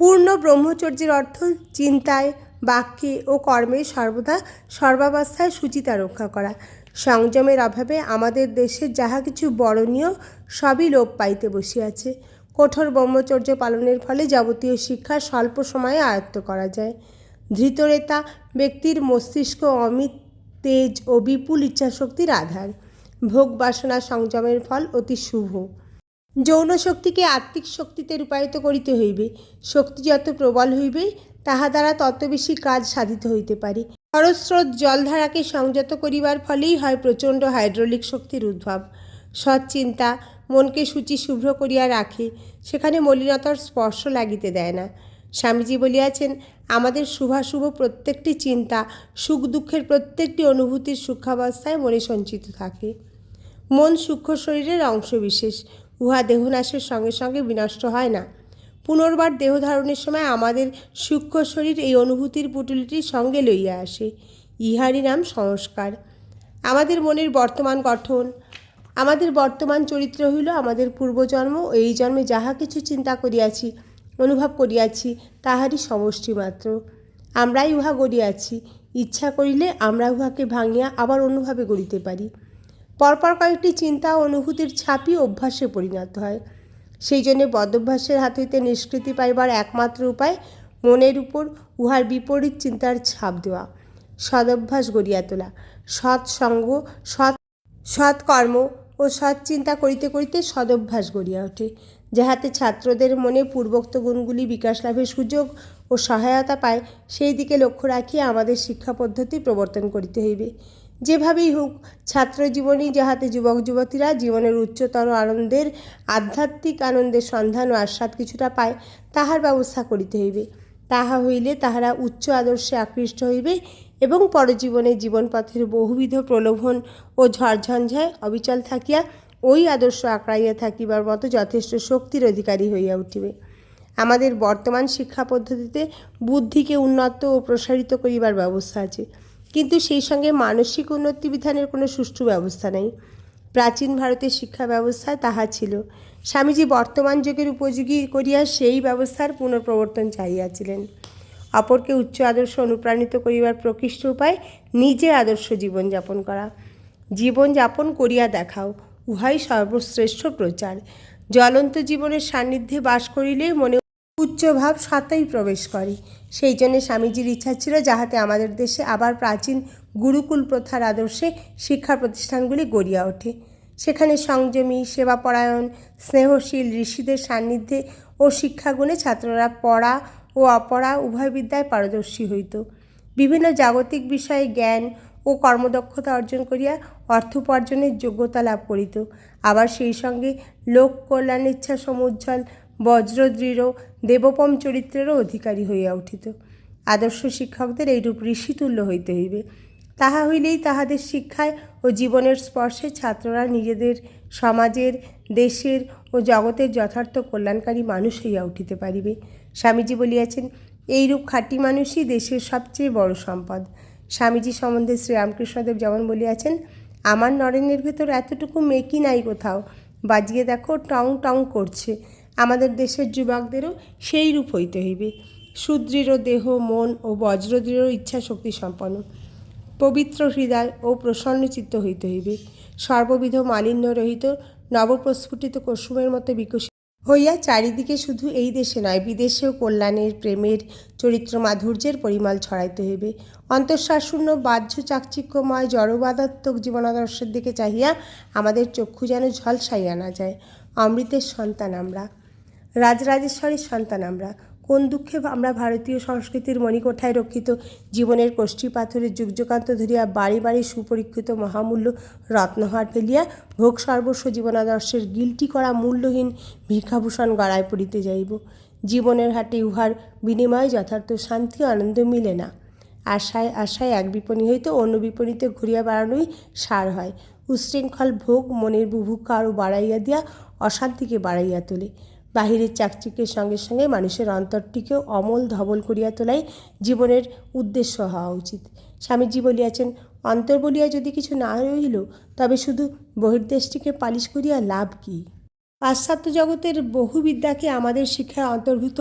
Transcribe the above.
পূর্ণ ব্রহ্মচর্যের অর্থ চিন্তায়, বাক্যে ও কর্মে সর্বদা সর্বাবস্থায় সুচিতা রক্ষা করা। সংযমের অভাবে আমাদের দেশের যাহা কিছু বরণীয়, সবই লোপ পাইতে বসিয়াছে। কঠোর ব্রহ্মচর্য পালনের ফলে যাবতীয় শিক্ষা স্বল্প সময়ে আয়ত্ত করা যায়। ধৃতরেতা ব্যক্তির মস্তিষ্ক অমিত, তেজ ও বিপুল ইচ্ছাশক্তির আধার। ভোগ বাসনা সংযমের ফল অতি শুভ। যৌন শক্তিকে আত্মিক শক্তিতে রূপায়িত করিতে হইবে। শক্তি যত প্রবল হইবে, তাহা দ্বারা তত বেশি কাজ সাধিত হইতে পারে। খরস্রোত জলধারাকে সংযত করিবার ফলেই হয় প্রচণ্ড হাইড্রোলিক শক্তির উদ্ভব। সৎ চিন্তা মনকে সূচি শুভ্র করিয়া রাখে, সেখানে মলিনতার স্পর্শ লাগিতে দেয় না। স্বামীজি বলিয়াছেন, আমাদের শুভাশুভ প্রত্যেকটি চিন্তা, সুখ দুঃখের প্রত্যেকটি অনুভূতির সুখাবস্থায় মনে সঞ্চিত থাকে। মন সূক্ষ্ম শরীরের অংশবিশেষ। উহা দেহনাশের সঙ্গে সঙ্গে বিনষ্ট হয় না। পুনর্বার দেহ ধারণের সময় আমাদের সূক্ষ্ম শরীর এই অনুভূতির পুটুলিটির সঙ্গে লইয়া আসে। ইহারই নাম সংস্কার। আমাদের মনের বর্তমান গঠন। আমাদের বর্তমান চরিত্র হইল আমাদের পূর্বজন্ম এই জন্মে যাহা কিছু চিন্তা করিয়াছি, অনুভব করিয়াছি, তাহারই সমষ্টি মাত্র। আমরাই উহা গড়িয়াছি। ইচ্ছা করিলে আমরা উহাকে ভাঙিয়া আবার অন্যভাবে গড়িতে পারি। পরপর কয়েকটি চিন্তা অনুভূতির ছাপই অভ্যাসে পরিণত হয়। সেই জন্য বদভ্যাসের হাত হইতে নিষ্কৃতি পাইবার একমাত্র উপায় মনের উপর উহার বিপরীত চিন্তার ছাপ দেওয়া। সদভ্যাস গড়িয়া তোলা। সৎসঙ্গ সৎ সৎকর্ম ও সৎ চিন্তা করিতে করিতে সদভ্যাস গড়িয়া ওঠে, যাহাতে ছাত্রদের মনে পূর্বোক্ত গুণগুলি বিকাশ লাভের সুযোগ ও সহায়তা পায়, সেই দিকে লক্ষ্য রাখিয়া আমাদের শিক্ষা পদ্ধতি প্রবর্তন করিতে হইবে। যেভাবেই হোক ছাত্র জীবনেই যাহাতে যুবক যুবতীরা জীবনের উচ্চতর আনন্দের, আধ্যাত্মিক আনন্দের সন্ধান ও আস্বাদ কিছুটা পায়, তাহার ব্যবস্থা করিতে হইবে। তাহা হইলে তাহারা উচ্চ আদর্শে আকৃষ্ট হইবে এবং পরজীবনে জীবনপথের বহুবিধ প্রলোভন ও ঝড়ঝঞ্ঝায় অবিচল থাকিয়া ওই আদর্শ আঁকড়াইয়া থাকিবার মতো যথেষ্ট শক্তির অধিকারী হইয়া উঠিবে। আমাদের বর্তমান শিক্ষা পদ্ধতিতে বুদ্ধিকে উন্নত ও প্রসারিত করিবার ব্যবস্থা আছে। কিন্তু সেই সঙ্গে মানসিক উন্নতি বিধানের কোনো সুষ্ঠু ব্যবস্থা নেই। প্রাচীন ভারতের শিক্ষা ব্যবস্থায় তাহা ছিল। স্বামীজি বর্তমান যুগের উপযোগী করিয়া সেই ব্যবস্থার পুনঃপ্রবর্তন চাহিয়াছিলেন। অপরকে উচ্চ আদর্শ অনুপ্রাণিত করিবার প্রকৃষ্ট উপায় নিজে আদর্শ জীবনযাপন করা। জীবনযাপন করিয়া দেখাও, উহাই সর্বশ্রেষ্ঠ প্রচার। জ্বলন্ত জীবনের সান্নিধ্যে বাস করিলে মনে উচ্চভাব সতই প্রবেশ করে। সেই জন্য স্বামীজির ইচ্ছা ছিল যাহাতে আমাদের দেশে আবার প্রাচীন গুরুকুল প্রথার আদর্শে শিক্ষা প্রতিষ্ঠানগুলি গড়িয়া ওঠে। সেখানে সংযমী, সেবাপরায়ণ, স্নেহশীল ঋষিদের সান্নিধ্যে ও শিক্ষাগুণে ছাত্ররা পড়া ও অপড়া উভয় বিদ্যায় পারদর্শী হইত। বিভিন্ন জাগতিক বিষয়ে জ্ঞান ও কর্মদক্ষতা অর্জন করিয়া অর্থ উপার্জনের যোগ্যতা লাভ করিত। আবার সেই সঙ্গে লোক কল্যাণেচ্ছা সমুজ্জ্বল বজ্রদৃঢ় দেবপম চরিত্রেরও অধিকারী হইয়া উঠিত। আদর্শ শিক্ষকদের এইরূপ ঋষিতুল্য হইতে হইবে। তাহা হইলেই তাহাদের শিক্ষায় ও জীবনের স্পর্শে ছাত্ররা নিজেদের সমাজের, দেশের ও জগতের যথার্থ কল্যাণকারী মানুষ হইয়া উঠিতে পারিবে। স্বামীজি বলিয়াছেন, এইরূপ খাঁটি মানুষই দেশের সবচেয়ে বড় সম্পদ। স্বামীজি সম্বন্ধে শ্রীরামকৃষ্ণদেব যেমন বলিয়াছেন, আমার নরেনের ভেতর এতটুকু মেকি নাই কোথাও। বাজিয়ে দেখো, টং টং করছে। আমাদের দেশের যুবকদেরও সেই রূপ হইতে হইবে। সুদৃঢ় দেহ, মন ও বজ্রদৃঢ় ইচ্ছা শক্তি সম্পন্ন। পবিত্র হৃদয় ও প্রসন্ন চিত্ত হইতে হইবে। সর্ববিধ মালিন্য রহিত, নবপ্রস্ফুটিত কুসুমের মতো বিকশিত হইয়া চারিদিকে শুধু এই দেশে নয়, বিদেশেও কল্যাণের, প্রেমের, চরিত্র মাধুর্যের পরিমল ছড়াইতে হইবে। অন্তঃশ্বাসশূন্য বাহ্য চাকচিক্যময় জড়বাদাত্মক জীবনাদর্শের দিকে চাহিয়া আমাদের চক্ষু যেন ঝলসাইয়া না যায়। অমৃতের সন্তান আমরা। রাজরাজেশ্বরীর সন্তান আমরা। কোন দুঃখে আমরা ভারতীয় সংস্কৃতির মণিকোঠায় রক্ষিত, জীবনের কোষ্ঠী পাথরের যুগযুগান্ত ধরিয়া বাড়ি বাড়ি সুপরীক্ষিত মহামূল্য রত্নহার ফেলিয়া ভোগ সর্বস্ব জীবনাদর্শের গিলটি করা মূল্যহীন ভিক্ষাভূষণ গড়ায় পড়িতে যাইব। জীবনের হাটে উহার বিনিময়ে যথার্থ শান্তি আনন্দ মিলে না। আশায় আশায় এক বিপণী হইতে অন্য বিপণীতে ঘুরিয়া বেড়ানোই সার হয়। উশৃঙ্খল ভোগ মনের বুভুক্ষা আরও বাড়াইয়া দিয়া অশান্তিকে বাড়াইয়া তোলে। বাহিরের চাকচিকের সঙ্গে সঙ্গে মানুষের অন্তরটিকেও অমল ধবল করিয়া তোলাই জীবনের উদ্দেশ্য হওয়া উচিত। স্বামীজি বলিয়াছেন, অন্তর বলিয়া যদি কিছু না রইল তবে শুধু বহির্দেশটিকে পালিশ করিয়া লাভ কী? পাশ্চাত্য জগতের বহু বিদ্যাকে আমাদের শিক্ষায় অন্তর্ভুক্ত